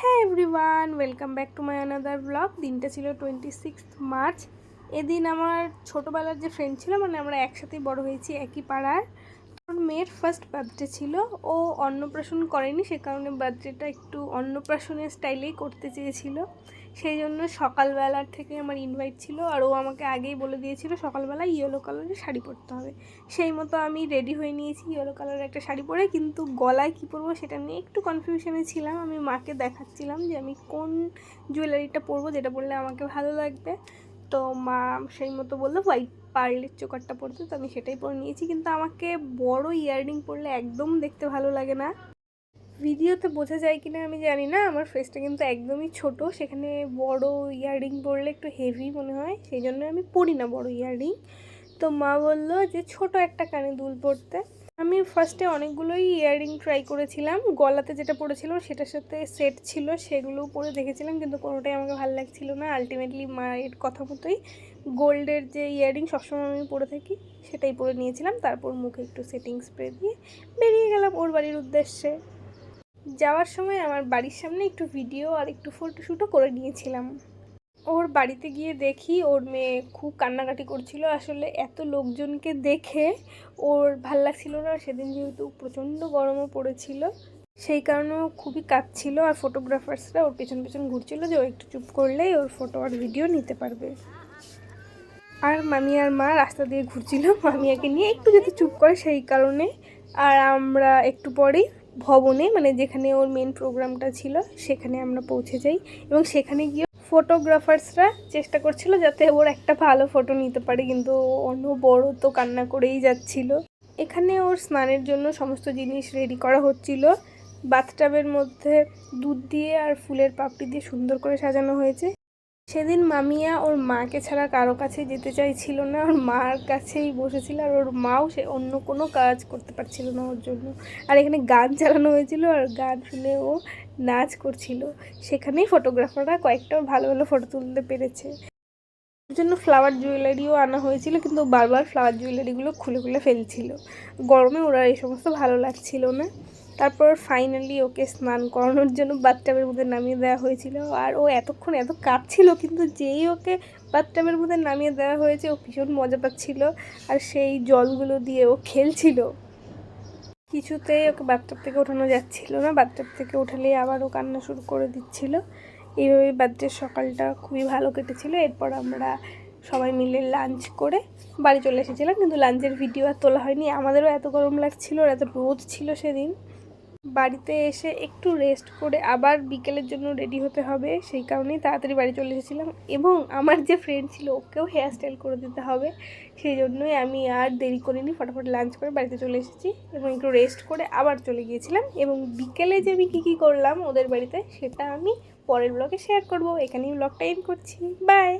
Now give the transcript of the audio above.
হ্যাঁ everyone, welcome back to my another blog. দিনটা ছিল টোয়েন্টি সিক্স মার্চ। এদিন আমার ছোটোবেলার যে ফ্রেন্ড ছিল মানে আমরা একসাথেই বড় হয়েছি একই পাড়ার, ওর মেয়ের ফার্স্ট বার্থডে ছিল। ও অন্নপ্রাশন করেনি, সে কারণে বার্থডেটা একটু অন্নপ্রাশনের স্টাইলেই করতে চেয়েছিল। সেই জন্য সকালবেলার থেকে আমার ইনভাইট ছিল আর ও আমাকে আগেই বলে দিয়েছিল সকালবেলা ইয়েলো কালারের শাড়ি পরতে হবে। সেই মতো আমি রেডি হয়ে নিয়েছি ইয়েলো কালারের একটা শাড়ি পরে, কিন্তু গলায় কী পরবো সেটা নিয়ে একটু কনফিউশনে ছিলাম। আমি মাকে দেখাচ্ছিলাম যে আমি কোন জুয়েলারিটা পরবো যেটা পরলে আমাকে ভালো লাগবে। তো মা সেই মতো বলল হোয়াইট পার্লের চোকারটা পরতে। তো আমি সেটাই পরে নিয়েছি। কিন্তু আমাকে বড় ইয়াররিং পরলে একদম দেখতে ভালো লাগে না। ভিডিওতে বোঝা যায় কিনা আমি জানি না। আমার ফেসটা কিন্তু একদমই ছোট। সেখানে বড় ইয়াররিং পরলে একটু হেভি মনে হয়। সেই জন্য আমি পরি না বড় ইয়াররিং তো মা বলল যে, ছোট একটা কানে দুল পরতে। আমি ফার্স্টে অনেকগুলোই ইয়াররিং ট্রাই করেছিলাম। গলাতে যেটা পড়েছিল সেটার সাথে সেট ছিল, সেগুলোও পরে দেখেছিলাম। কিন্তু কোনোটাই আমাকে ভালো লাগছিল না। আলটিমেটলি মায়ের কথা মতোই গোল্ডের যে ইয়াররিং সবসময় আমি পরে থাকি, সেটাই পরে নিয়েছিলাম। তারপর মুখে একটু সেটিং স্প্রে দিয়ে বেরিয়ে গেলাম ওর বাড়ির উদ্দেশ্যে। যাওয়ার সময় আমার বাড়ির সামনে একটু ভিডিও আর একটু ফটোশ্যুটও করে নিয়েছিলাম। ওর বাড়িতে গিয়ে দেখি ওর মেয়ে খুব কান্নাকাটি করছিল। আসলে এত লোকজনকে দেখে ওর ভালো লাগছিল না। সেদিন যেহেতু প্রচণ্ড গরমও পড়েছিল, সেই কারণেও খুবই কাঁদছিল। আর ফটোগ্রাফার্সরা ওর পেছন পেছন ঘুরছিল যে ও একটু চুপ করলেই ওর ফটো আর ভিডিও নিতে পারবে। আর মামি আর মা রাস্তা দিয়ে ঘুরছিল। মামিয়াকে নিয়ে একটু যদি চুপ করে সেই কারণে। আর আমরা একটু পরেই ভবনে মানে যেখানে ওর মেন প্রোগ্রামটা ছিল, সেখানে আমরা পৌঁছে যাই। এবং সেখানে গিয়ে ফটোগ্রাফার্সরা চেষ্টা করছিল যাতে ওর একটা ভালো ফটো নিতে পারে, কিন্তু অন্য বড় তো কান্না করেই যাচ্ছিল। এখানে ওর স্নানের জন্য সমস্ত জিনিস রেডি করা হচ্ছিল। বাথটাবের মধ্যে দুধ দিয়ে আর ফুলের পাপড়ি দিয়ে সুন্দর করে সাজানো হয়েছে। সেদিন মামিয়া ওর মাকে ছাড়া কারও কাছে যেতে চাইছিল না। ওর মার কাছেই বসেছিল আর ওর মাও সে অন্য কোনো কাজ করতে পারছিল না ওর জন্য। আর এখানে গান চালানো হয়েছিল আর গান শুনে ও নাচ করছিল। সেখানেই ফটোগ্রাফাররা কয়েকটা ভালো ভালো ফটো তুলতে পেরেছে। ওর জন্য ফ্লাওয়ার জুয়েলারিও আনা হয়েছিল, কিন্তু বারবার ফ্লাওয়ার জুয়েলারিগুলো খুলে খুলে ফেলছিল। গরমে ওরা এই সমস্ত ভালো লাগছিল না। তারপর ফাইনালি ওকে স্নান করানোর জন্য বাথটাবের মধ্যে নামিয়ে দেওয়া হয়েছিল। আর ও এতক্ষণ এত কাঁপছিল কিন্তু যেই ওকে বাথটাবের মধ্যে নামিয়ে দেওয়া হয়েছে, ও ভীষণ মজা পাচ্ছিল আর সেই জলগুলো দিয়ে ও খেলছিল। কিছুতেই ওকে বাথটাব থেকে ওঠানো যাচ্ছিল না, বাথটাব থেকে উঠালেই আবার ও কান্না শুরু করে দিচ্ছিল। এইভাবে বার্থডের সকালটা খুবই ভালো কেটেছিল। এরপর আমরা সবাই মিলে লাঞ্চ করে বাড়ি চলে এসেছিলাম, কিন্তু লাঞ্চের ভিডিও আর তোলা হয়নি। আমাদেরও এত গরম লাগছিল, আর এত রোদ ছিল সেদিন। বাড়িতে এসে একটু রেস্ট করে আবার বিকেলের জন্য রেডি হতে হবে, সেই কারণেই তাড়াতাড়ি বাড়ি চলে এসেছিলাম। এবং আমার যে ফ্রেন্ড ছিল, ওকেও হেয়ার স্টাইল করে দিতে হবে, সেই জন্যই আমি আর দেরি করিনি, ফটাফট লাঞ্চ করে বাড়িতে চলে এসেছি এবং একটু রেস্ট করে আবার চলে গিয়েছিলাম। এবং বিকেলে যে আমি কী কী করলাম ওদের বাড়িতে, সেটা আমি পরের ব্লগে শেয়ার করব। এখানেই ব্লগটা এন্ড করছি। বাই